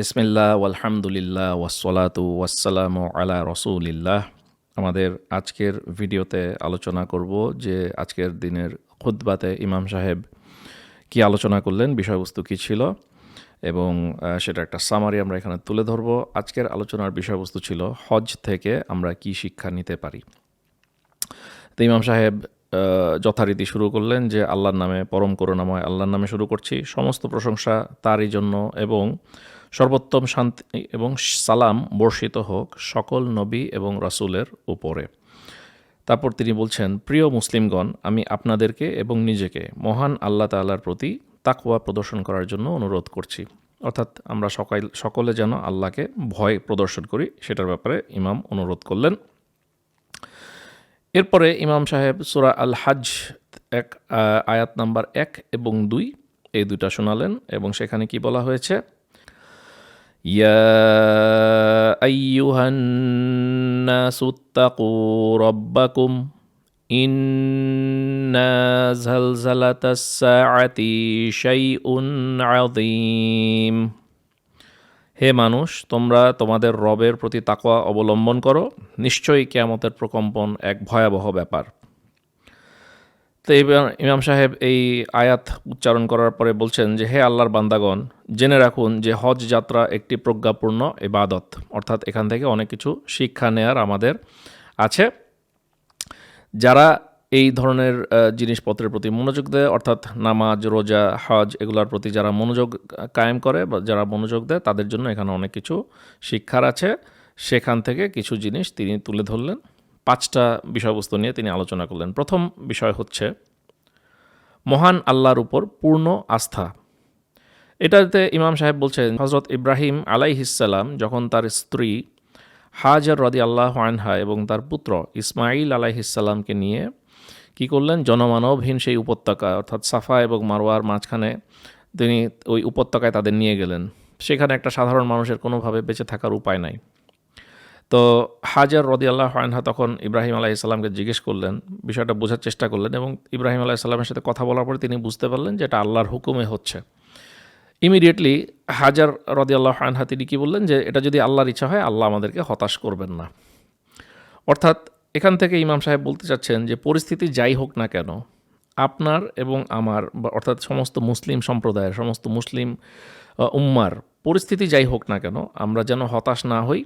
বিসমিল্লাহ আলহামদুলিল্লাহ ওয়াসলাতু ওয়াসালামু আলা রসুলিল্লাহ। আমাদের আজকের ভিডিওতে আলোচনা করব যে আজকের দিনের খুদ্বাতে ইমাম সাহেব কি আলোচনা করলেন, বিষয়বস্তু কী ছিল, এবং সেটা একটা সামারি আমরা এখানে তুলে ধরব। আজকের আলোচনার বিষয়বস্তু ছিল হজ থেকে আমরা কি শিক্ষা নিতে পারি। তো ইমাম সাহেব যথারীতি শুরু করলেন যে আল্লাহর নামে, পরম করুণাময় আল্লাহর নামে শুরু করছি। সমস্ত প্রশংসা তারই জন্য এবং সর্বোত্তম শান্তি এবং সালাম বর্ষিত হোক সকল নবী এবং রাসূলের উপরে। তারপর তিনি বলছেন, প্রিয় মুসলিমগণ, আমি আপনাদেরকে এবং নিজেকে মহান আল্লাহ তাআলার প্রতি তাকওয়া প্রদর্শন করার জন্য অনুরোধ করছি। অর্থাৎ আমরা সকাল, সকলে যেন আল্লাহকে ভয় প্রদর্শন করি, সেটার ব্যাপারে ইমাম অনুরোধ করলেন। এরপরে ইমাম সাহেব সুরা আল হাজ এক, আয়াত নাম্বার এক এবং দুই, এই দুইটা শোনালেন এবং সেখানে কি বলা হয়েছে يا أيها الناس اتقوا ربكم إن زلزلة الساعة شيء عظيم হে মানুষ তোমরা তোমাদের রবের প্রতি তাকওয়া অবলম্বন করো নিশ্চয়ই কেয়ামতের প্রকম্পন এক ভয়াবহ ব্যাপার তো ইমাম সাহেব এই আয়াত উচ্চারণ করার পরে বলছেন যে, হে আল্লাহর বান্দাগণ, জেনে রাখুন যে হজ যাত্রা একটি প্রজ্ঞাপূর্ণ ইবাদত। অর্থাৎ এখান থেকে অনেক কিছু শিক্ষা নেয়ার আমাদের আছে। যারা এই ধরনের জিনিসপত্রের প্রতি মনোযোগ দেয়, অর্থাৎ নামাজ, রোজা, হজ, এগুলোর প্রতি যারা মনোযোগ কায়েম করে বা যারা মনোযোগ দেয়, তাদের জন্য এখানে অনেক কিছু শিক্ষার আছে। সেখান থেকে কিছু জিনিস তিনি তুলে ধরলেন। পাঁচটা বিষয়বস্তু নিয়ে তিনি আলোচনা করলেন। প্রথম বিষয় হচ্ছে, মহান আল্লাহর উপর পূর্ণ আস্থা। এটাতে ইমাম সাহেব বলছেন হজরত ইব্রাহিম আলাইহিসাল্লাম যখন তার স্ত্রী হাজার রদি আল্লাহ আনহা এবং তার পুত্র ইসমাইল আলাইহিসাল্লামকে নিয়ে কি করলেন? জনমানবহীন সেই উপত্যকা, অর্থাৎ সাফা এবং মারোয়ার মাঝখানে তিনি ওই উপত্যকায় তাদের নিয়ে গেলেন। সেখানে একটা সাধারণ মানুষের কোনোভাবে বেঁচে থাকার উপায় নাই। তো হাজার রদি আল্লাহ আনহা তখন ইব্রাহিম আলাইসাল্লামকে জিজ্ঞেস করলেন, বিষয়টা বোঝার চেষ্টা করলেন এবং ইব্রাহিম আলাইসাল্লামের সাথে কথা বলার পরে তিনি বুঝতে পারলেন যে এটা আল্লাহর হুকুমে হচ্ছে। ইমিডিয়েটলি হাজার রদি আল্লাহ আনহা তিনি কি বললেন যে এটা যদি আল্লাহর ইচ্ছা হয়, আল্লাহ আমাদেরকে হতাশ করবেন না। অর্থাৎ এখান থেকে ইমাম সাহেব বলতে চাচ্ছেন যে পরিস্থিতি যাই হোক না কেন, আপনার এবং আমার অর্থাৎ সমস্ত মুসলিম সম্প্রদায়ের, সমস্ত মুসলিম উম্মার পরিস্থিতি যাই হোক না কেন, আমরা যেন হতাশ না হই।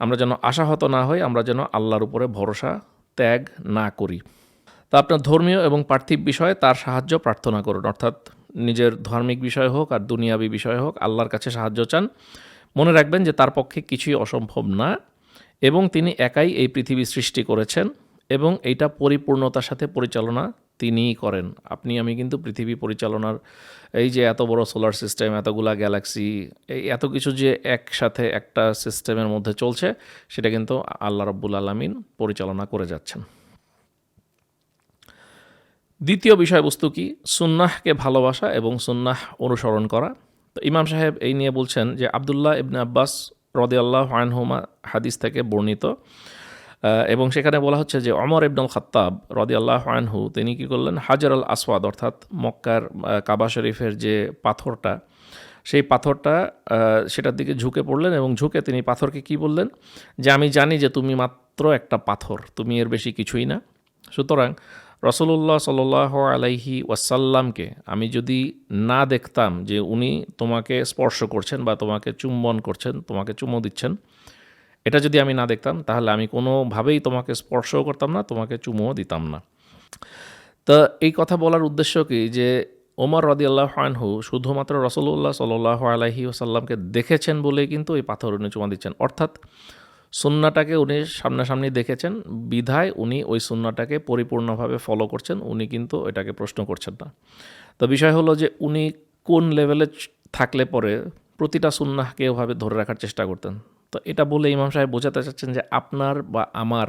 আমরা যেন আশাহত না হই, আমরা যেন আল্লাহর উপরে ভরসা, ত্যাগ না করি। তা আপনার ধর্মীয় এবং পার্থিব বিষয়ে তার সাহায্য, প্রার্থনা করুন। অর্থাৎ নিজের ধার্মিক বিষয় হোক আর দুনিয়াবি বিষয় হোক, আল্লাহর কাছে সাহায্য চান। মনে রাখবেন যে তার পক্ষে কিছুই অসম্ভব না এবং তিনি একাই এই পৃথিবী সৃষ্টি করেছেন এবং এইটা পরিপূর্ণতার সাথে পরিচালনা তিনিই করেন। আপনি, আমি কিন্তু পৃথিবী পরিচালনার এই যে এত বড় সোলার সিস্টেম এতগুলা গ্যালাক্সি এই এত কিছু যে একসাথে একটা সিস্টেমের মধ্যে চলছে, সেটা কিন্তু আল্লাহ রব্বুল আলমিন পরিচালনা করে যাচ্ছেন। দ্বিতীয় বিষয়বস্তু কি? সুন্নাহকে ভালোবাসা এবং সুন্নাহ অনুসরণ করা। তো ইমাম সাহেব এই নিয়ে বলছেন যে আবদুল্লাহ ইবনে আব্বাস রদে আল্লাহ আনহুমা হাদিস থেকে বর্ণিত এবং সেখানে বলা হচ্ছে যে অমর ইবনুল খাত্তাব রদি আল্লাহ আনহু, তিনি কী করলেন? হাজার আল আসওয়াদ, অর্থাৎ মক্কার কাবা শরীফের যে পাথরটা, সেই পাথরটা সেটার দিকে ঝুঁকে পড়লেন এবং ঝুঁকে তিনি পাথরকে কি বললেন? যে আমি জানি যে তুমি মাত্র একটা পাথর, তুমি এর বেশি কিছুই না। সুতরাং রসুল্লাহ সাল আলাইহি ওয়াসাল্লামকে আমি যদি না দেখতাম যে উনি তোমাকে স্পর্শ করছেন বা তোমাকে চুম্বন করছেন, তোমাকে চুমো দিচ্ছেন এটা যদি আমি না দেখতাম, তাহলে আমি কোনোভাবেই তোমাকে স্পর্শও করতাম না, তোমাকে চুমোও দিতাম না। তা এই কথা বলার উদ্দেশ্য কি? যে ওমর রদিয়াল্লাহ আনহু শুধুমাত্র রসুল্লাহ সাল্লাহ আলাইহি ওসাল্লামকে দেখেছেন বলেই কিন্তু এই পাথর উনি চুমা দিচ্ছেন। অর্থাৎ সুন্নাটাকে উনি সামনাসামনি দেখেছেন, বিধায় উনি ওই সুন্নাটাকে পরিপূর্ণভাবে ফলো করছেন, উনি কিন্তু এটাকে প্রশ্ন করছেন না। তো বিষয় হলো যে উনি কোন লেভেলে থাকলে পরে প্রতিটা সুন্নাহকে ওভাবে ধরে রাখার চেষ্টা করতেন। তো এটা বলে ইমাম সাহেব বোঝাতে চাচ্ছেন যে আপনার বা আমার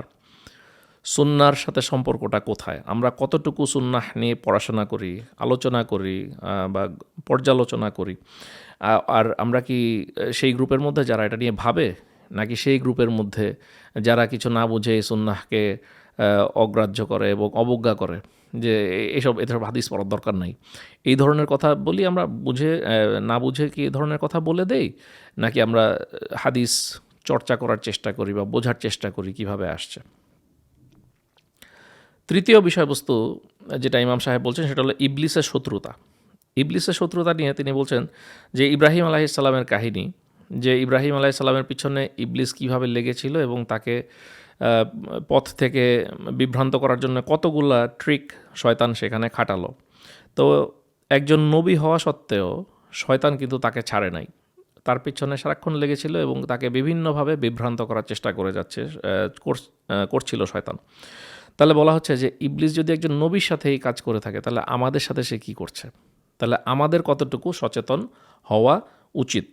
সুন্নার সাথে সম্পর্কটা কোথায়? আমরা কতটুকু সুন্নাহ নিয়ে পড়াশোনা করি, আলোচনা করি বা পর্যালোচনা করি? আর আমরা কি সেই গ্রুপের মধ্যে যারা এটা নিয়ে ভাবে, নাকি সেই গ্রুপের মধ্যে যারা কিছু না বুঝে সুন্নাহকে অগ্রাহ্য করে এবং অবজ্ঞা করে? যে এ- এসব এসব হাদিস পড়ার দরকার নাই। এই ধরনের কথা বলি আমরা বুঝে না বুঝে কি এই ধরনের কথা বলে দেই? নাকি আমরা হাদিস চর্চা করার চেষ্টা করি বা বোঝার চেষ্টা করি কীভাবে আসছে? তৃতীয় বিষয়বস্তু যেটা ইমাম সাহেব বলছেন সেটা হলো ইবলিসের শত্রুতা। ইবলিসের শত্রুতা নিয়ে তিনি বলছেন যে ইব্রাহিম আলাহিসাল্লামের কাহিনী, যে ইব্রাহিম আলাহিসাল্লামের পিছনে ইবলিস কীভাবে লেগেছিল এবং তাকে পথ থেকে বিভ্রান্ত করার জন্য কতগুলা ট্রিক শয়তান সেখানে খাটালো। তো একজন নবী হওয়া সত্ত্বেও শয়তান কিন্তু তাকে ছাড়ে নাই। তার পিছনে সারাক্ষণ লেগেছিল এবং তাকে বিভিন্নভাবে বিভ্রান্ত করার চেষ্টা করে যাচ্ছে করছিল শয়তান। তাহলে বলা হচ্ছে যে ইবলিস যদি একজন নবীর সাথে এই কাজ করে থাকে, তাহলে আমাদের সাথে সে কি করছে? তাহলে আমাদের কতটুকু সচেতন হওয়া উচিত?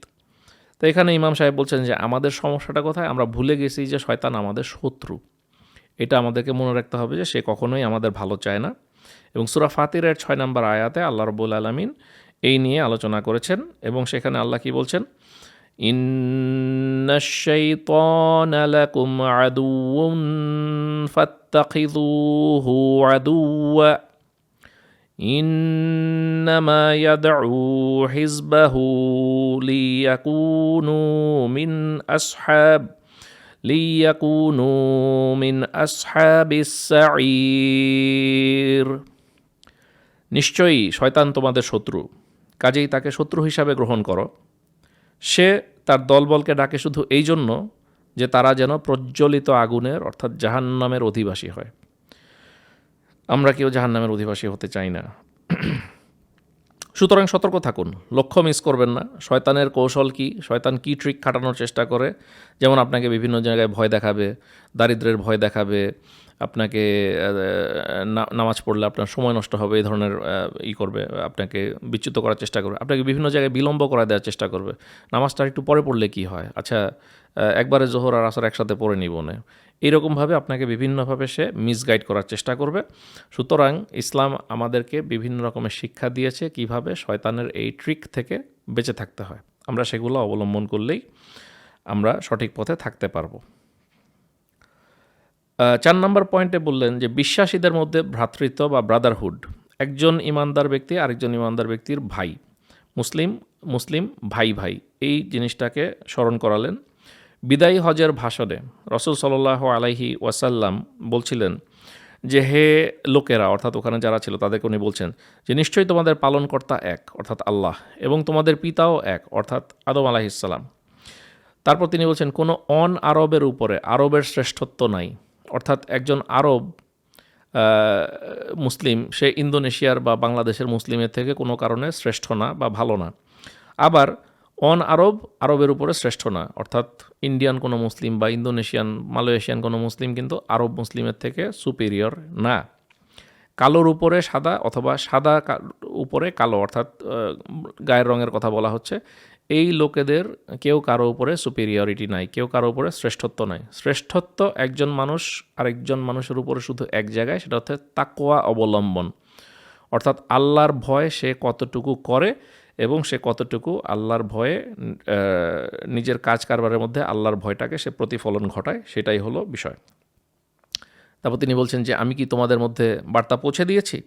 তো এখানে ইমাম সাহেব বলছেন যে, আমাদের সমস্যাটা কোথায়? আমরা ভুলে গেছি যে শয়তান আমাদের শত্রু। এটা আমাদেরকে মনে রাখতে হবে যে, সে কখনোই আমাদের ভালো চায় না। এবং সুরা ফাতিরের ছয় নম্বর আয়াতে আল্লাহ রবুল আলমিন এই নিয়ে আলোচনা করেছেন এবং সেখানে আল্লাহ কি বলছেন? লাকুম আদুউন ফাত্তাখিযুহু إنما يدعو حزبه ليكونوا من أصحاب ليكونوا من أصحاب السعير নিশ্চয়ই শয়তান তোমাদের শত্রু কাজেই তাকে শত্রু হিসাবে গ্রহণ করো সে তার দলবলকে ডাকে শুধু এই জন্য যে তারা যেন প্রজ্বলিত আগুনের অর্থাৎ জাহান্নামের অধিবাসী হয় আমরা কেউ জাহান্নামের অধিবাসী হতে চাই না। সুতরাং সতর্ক থাকুন। লক্ষ্য মিস করবেন না। শয়তানের কৌশল কি? শয়তান কি ট্রিক খাটানোর চেষ্টা করে? যেমন আপনাকে বিভিন্ন জায়গায় ভয় দেখাবে, দারিদ্রের ভয় দেখাবে, আপনাকে নামাজ পড়লে আপনার সময় নষ্ট হবে, এই ধরনের ই করবে, আপনাকে বিচ্যুত করার চেষ্টা করবে। আপনাকে বিভিন্ন জায়গায় বিলম্ব করা দেওয়ার চেষ্টা করবে। নামাজটা একটু পরে পড়লে কি হয়? আচ্ছা একবারে জোহর আর আসর একসাথে পড়ে নিব না। এইরকমভাবে আপনাকে বিভিন্নভাবে সে মিসগাইড করার চেষ্টা করবে। সুতরাং ইসলাম আমাদেরকে বিভিন্ন রকমের শিক্ষা দিয়েছে কীভাবে শয়তানের এই ট্রিক থেকে বেঁচে থাকতে হয়। আমরা সেগুলো অবলম্বন করলেই আমরা সঠিক পথে থাকতে পারব। চার নম্বর পয়েন্টে বললেন যে বিশ্বাসীদের মধ্যে ভ্রাতৃত্ব বা ব্রাদারহুড একজন ইমানদার ব্যক্তি আরেকজন ইমানদার ব্যক্তির ভাই। মুসলিম মুসলিম ভাই ভাই এই জিনিসটাকে স্মরণ করালেন। বিদায়ী হজের ভাষণে রসুল সাল্লাহ আলাইহি ওয়াসাল্লাম বলছিলেন যে, হে লোকেরা, অর্থাৎ ওখানে যারা ছিল তাদেরকে উনি বলছেন, যে নিশ্চয়ই তোমাদের পালনকর্তা এক, অর্থাৎ আল্লাহ, এবং তোমাদের পিতাও এক, অর্থাৎ আদম আলাহিসাল্লাম তারপর তিনি বলছেন, কোনো অন আরবের উপরে, আরবের শ্রেষ্ঠত্ব নাই। অর্থাৎ একজন আরব মুসলিম, সে ইন্দোনেশিয়ার বা বাংলাদেশের মুসলিমের থেকে কোনো কারণে শ্রেষ্ঠ না বা ভালো না। আবার অন আরব, আরবের উপরে শ্রেষ্ঠ না। অর্থাৎ ইন্ডিয়ান কোনো মুসলিম বা ইন্দোনেশিয়ান, মালয়েশিয়ান কোনো মুসলিম কিন্তু আরব মুসলিমের থেকে সুপেরিয়র না। কালোর উপরে সাদা অথবা সাদা উপরে কালো, অর্থাৎ গায়ের রঙের কথা বলা হচ্ছে। এই লোকেদের কেউ কারও উপরে সুপেরিয়রিটি নাই, কেউ কারও উপরে শ্রেষ্ঠত্ব নাই। শ্রেষ্ঠত্ব একজন মানুষ, আরেকজন মানুষের উপরে শুধু এক জায়গায়, সেটা হচ্ছে তাকোয়া অবলম্বন। অর্থাৎ আল্লাহর ভয় সে কতটুকু করে এবং সে কতটুকু আল্লাহর ভয়ে নিজের কাজ কারবারের মধ্যে আল্লাহর ভয়টাকে সে প্রতিফলন ঘটায়, সেটাই হলো বিষয়। তারপর তিনি বলছেন যে, আমি কি তোমাদের মধ্যে বার্তা পৌঁছে দিয়েছি?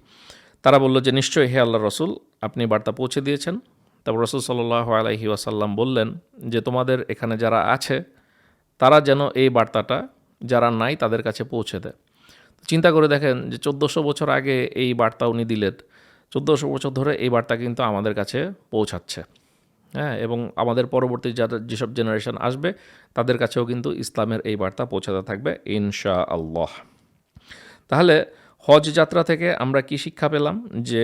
তারা বলল যে, নিশ্চয়ই, হে আল্লাহ রসুল, আপনি বার্তা পৌঁছে দিয়েছেন। তারপর রসুল সাল্লাহ আলাইহি ওয়াসাল্লাম বললেন যে, তোমাদের এখানে যারা আছে, তারা যেন এই বার্তাটা যারা নাই, তাদের কাছে পৌঁছে দেয়। চিন্তা করে দেখেন যে, চোদ্দোশো বছর আগে এই বার্তা উনি দিলেন। চোদ্দোশো বছর ধরে এই বার্তা কিন্তু আমাদের কাছে পৌঁছাচ্ছে। হ্যাঁ এবং আমাদের পরবর্তী যারা যেসব জেনারেশন আসবে, তাদের কাছেও কিন্তু ইসলামের এই বার্তা পৌঁছাতে থাকবে ইনশা আল্লাহ তাহলে হজ যাত্রা থেকে আমরা কি শিক্ষা পেলাম? যে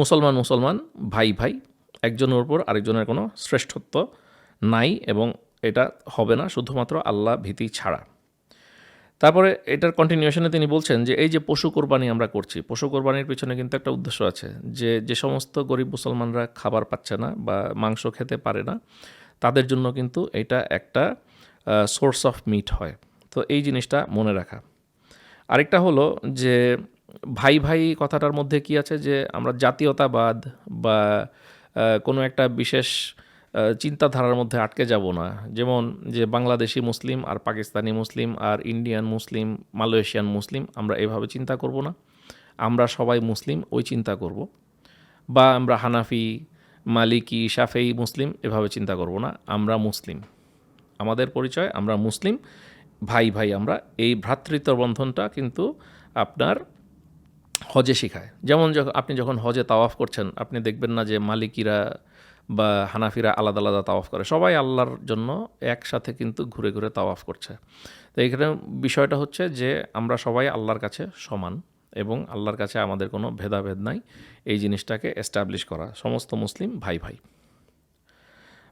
মুসলমান মুসলমান, ভাই ভাই, একজনের উপর আরেকজনের কোনো শ্রেষ্ঠত্ব নাই এবং এটা হবে না, শুধুমাত্র আল্লাহ ভীতি ছাড়া। তারপরে এটার কন্টিনিউশনে তিনি বলছেন যে এই যে পশু কোরবানি আমরা করছি, পশু কোরবানির পিছনে কিন্তু একটা উদ্দেশ্য আছে যে যে সমস্ত গরিব মুসলমানরা খাবার পাচ্ছে না বা মাংস খেতে পারে না, তাদের জন্য কিন্তু এটা একটা সোর্স অফ মিট হয়। তো এই জিনিসটা মনে রাখা। আরেকটা হলো যে, ভাই ভাই কথাটার মধ্যে কি আছে যে, আমরা জাতীয়তাবাদ বা কোনো একটা বিশেষ চিন্তাধারার মধ্যে আটকে যাব না। যেমন যে বাংলাদেশি মুসলিম আর পাকিস্তানি মুসলিম আর ইন্ডিয়ান মুসলিম, মালয়েশিয়ান মুসলিম, আমরা এভাবে চিন্তা করব না। আমরা সবাই মুসলিম, ওই চিন্তা করব। বা আমরা হানাফি, মালিকি সাফেই মুসলিম, এভাবে চিন্তা করব না। আমরা মুসলিম। আমাদের পরিচয়, আমরা মুসলিম। ভাই ভাই, আমরা। এই ভ্রাতৃত্ব বন্ধনটা কিন্তু আপনার হজে শিখায়। যেমন যখন আপনি যখন হজে তাওয়াফ করছেন, আপনি দেখবেন না যে মালিকিরা বা হানাফিরা আলাদা আলাদা তাওয়াফ করে। সবাই আল্লাহর জন্য একসাথে কিন্তু ঘুরে ঘুরে তাওয়াফ করছে। তো এখানে বিষয়টা হচ্ছে যে আমরা সবাই আল্লাহর কাছে সমান এবং আল্লাহর কাছে আমাদের কোনো ভেদাভেদ নাই। এই জিনিসটাকে এস্টাবলিশ করা। সমস্ত মুসলিম ভাই ভাই।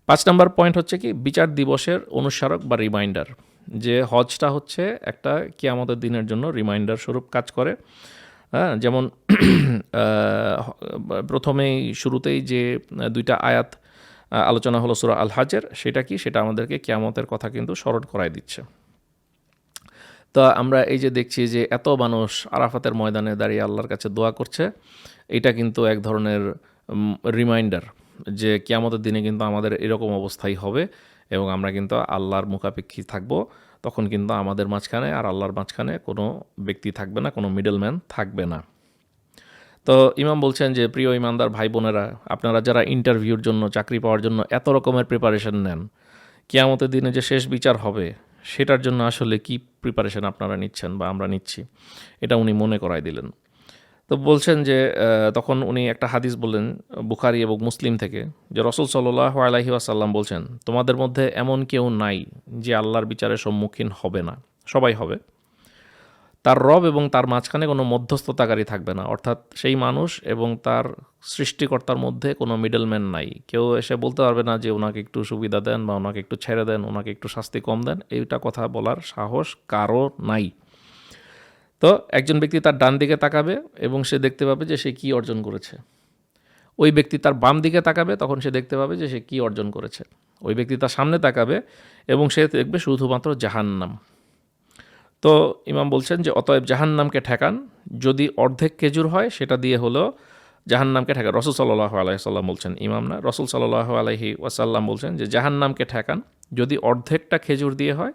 পাঁচ নম্বর পয়েন্ট হচ্ছে কি? বিচার দিবসের অনুস্মারক বা রিমাইন্ডার যে হজটা হচ্ছে একটা কিয়ামতের দিনের জন্য রিমাইন্ডার স্বরূপ কাজ করে। হ্যাঁ যেমন প্রথমেই শুরুতেই যে দুইটা আয়াত আলোচনা হলো সুরা আল হাজের সেটা কি? সেটা আমাদেরকে কিয়ামতের কথা কিন্তু স্মরণ করাই দিচ্ছে। তো আমরা এই যে দেখছি যে এত মানুষ আরাফাতের ময়দানে দাঁড়িয়ে আল্লাহর কাছে দোয়া করছে, এটা কিন্তু এক ধরনের রিমাইন্ডার যে কিয়ামতের দিনে কিন্তু আমাদের এরকম অবস্থাই হবে এবং আমরা কিন্তু আল্লাহর মুখাপেক্ষী থাকব। তখন কিন্তু আমাদের মাঝখানে আর আল্লাহর মাঝখানে কোনো ব্যক্তি থাকবে না, কোনো মিডলম্যান থাকবে না। তো ইমাম বলছেন যে, প্রিয় ইমানদার ভাই বোনেরা, আপনারা যারা ইন্টারভিউর জন্য, চাকরি পাওয়ার জন্য এত রকমের প্রিপারেশন নেন, কেয়ামতের দিনে যে শেষ বিচার হবে, সেটার জন্য আসলে কি প্রিপারেশন আপনারা নিচ্ছেন বা আমরা নিচ্ছি? এটা উনি মনে করাই দিলেন। তো বলছেন যে তখন উনি একটা হাদিস বললেন, বুখারি এবং মুসলিম থেকে, যে রসুল সাল্লাহ আলাহি আসাল্লাম বলছেন, তোমাদের মধ্যে এমন কেউ নাই যে আল্লাহর বিচারের সম্মুখীন হবে না। সবাই হবে। তার রব এবং তার মাঝখানে কোনো মধ্যস্থতাকারী থাকবে না। অর্থাৎ সেই মানুষ এবং তার সৃষ্টিকর্তার মধ্যে কোনো মিডলম্যান নাই। কেউ এসে বলতে পারবে না যে, ওনাকে একটু সুবিধা দেন বা ওনাকে একটু ছেড়ে দেন, ওনাকে একটু শাস্তি কম দেন। এইটা কথা বলার সাহস কারও নাই। তো একজন ব্যক্তি তার ডান দিকে তাকাবে এবং সে দেখতে পাবে যে সে কী অর্জন করেছে। ওই ব্যক্তি তার বাম দিকে তাকাবে, তখন সে দেখতে পাবে যে সে কী অর্জন করেছে। ওই ব্যক্তি তার সামনে তাকাবে এবং সে দেখবে শুধুমাত্র জাহান্নাম। তো ইমাম বলছেন যে, অতএব জাহান্নামকে ঠেকান, যদি অর্ধেক খেজুর হয়, সেটা দিয়ে হলো জাহান্নামকে ঠেকান। রসুল সাল্লাহ আলাইসাল্লাম বলছেন, ইমাম না, রসুল সাল্লাহ আলহি ওয়াসাল্লাম বলছেন যে, জাহান্নামকে ঠেকান, যদি অর্ধেকটা খেজুর দিয়ে হয়,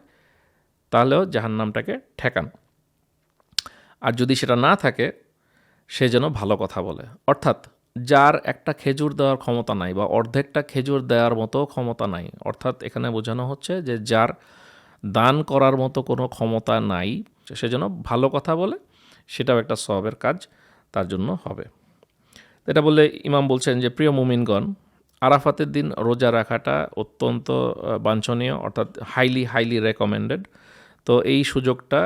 তাহলেও জাহান্নামটাকে ঠেকান। আর যদি সেটা না থাকে, সে যেন ভালো কথা বলে। অর্থাৎ যার একটা খেজুর দেওয়ার ক্ষমতা নাই বা অর্ধেকটা খেজুর দেওয়ার মতো ক্ষমতা নাই, অর্থাৎ এখানে বোঝানো হচ্ছে যে যার দান করার মতো কোনো ক্ষমতা নাই, সে যেন ভালো কথা বলে, সেটাও একটা সবের কাজ, তার জন্য হবে। এটা বলে ইমাম বলছেন যে, প্রিয় মুমিনগণ, আরাফাতের দিন রোজা রাখাটা অত্যন্ত বাঞ্ছনীয়, অর্থাৎ হাইলি হাইলি রেকমেন্ডেড তো এই সুযোগটা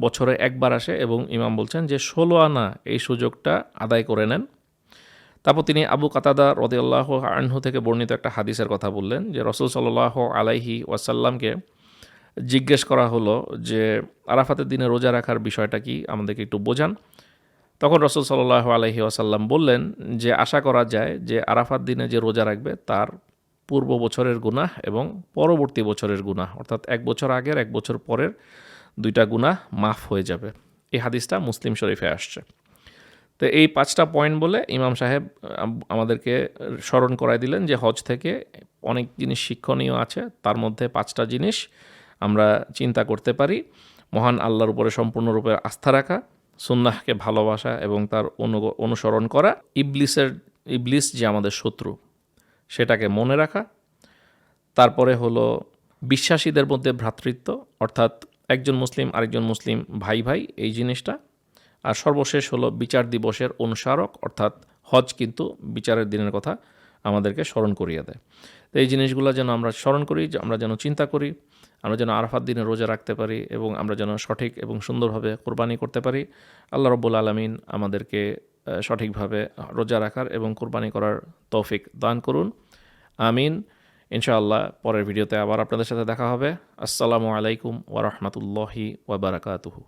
বছরে একবার আসে এবং ইমাম বলছেন যে ষোলো আনা এই সুযোগটা আদায় করে নেন। তারপর তিনি আবু কাতাদা রদিয়াল্লাহ আনহু থেকে বর্ণিত একটা হাদিসের কথা বললেন যে রসুল সাল্লাহ আলাইহি ওয়াসাল্লামকে জিজ্ঞেস করা হলো যে আরাফাতের দিনে রোজা রাখার বিষয়টা কি? আমাদেরকে একটু বোঝান। তখন রসুল সাল্লাহ আলহি আসাল্লাম বললেন যে আশা করা যায় যে আরাফাত দিনে যে রোজা রাখবে তার পূর্ব বছরের গুনাহ এবং পরবর্তী বছরের গুনাহ, অর্থাৎ এক বছর আগের, এক বছর পরের দুইটা গুনাহ মাফ হয়ে যাবে। এই হাদিসটা মুসলিম শরীফে আসছে। তো এই পাঁচটা পয়েন্ট বলে ইমাম সাহেব আমাদেরকে স্মরণ করাই দিলেন যে হজ থেকে অনেক জিনিস শিক্ষণীয় আছে। তার মধ্যে পাঁচটা জিনিস আমরা চিন্তা করতে পারি। মহান আল্লাহর উপরে সম্পূর্ণরূপে আস্থা রাখা, সুন্নাহকে ভালোবাসা এবং তার অনুগ- অনুসরণ করা, ইবলিসের, ইবলিস যে আমাদের শত্রু, সেটাকে মনে রাখা। তারপরে হলো বিশ্বাসীদের মধ্যে ভ্রাতৃত্ব, অর্থাৎ একজন মুসলিম, আরেকজন মুসলিম ভাই ভাই, এই জিনিসটা। আর সর্বশেষ হলো বিচার দিবসের অনুসারক, অর্থাৎ হজ কিন্তু বিচারের দিনের কথা আমাদেরকে স্মরণ করিয়ে দেয়। তো এই জিনিসগুলো যেন আমরা স্মরণ করি আমরা যেন চিন্তা করি, আমরা যেন আরাফাত দিনে রোজা রাখতে পারি এবং আমরা যেন সঠিক এবং সুন্দরভাবে কোরবানি করতে পারি। আল্লাহ রব্বুল আলমিন আমাদেরকে সঠিকভাবে রোজা রাখার এবং কোরবানি করার তৌফিক দান করুন। আমিন। ইনশাআল্লাহ পরের ভিডিওতে আবার আপনাদের সাথে দেখা হবে। আসসালামু আলাইকুম ওয়ারহমতুল্লাহি ওবরাকাতুহু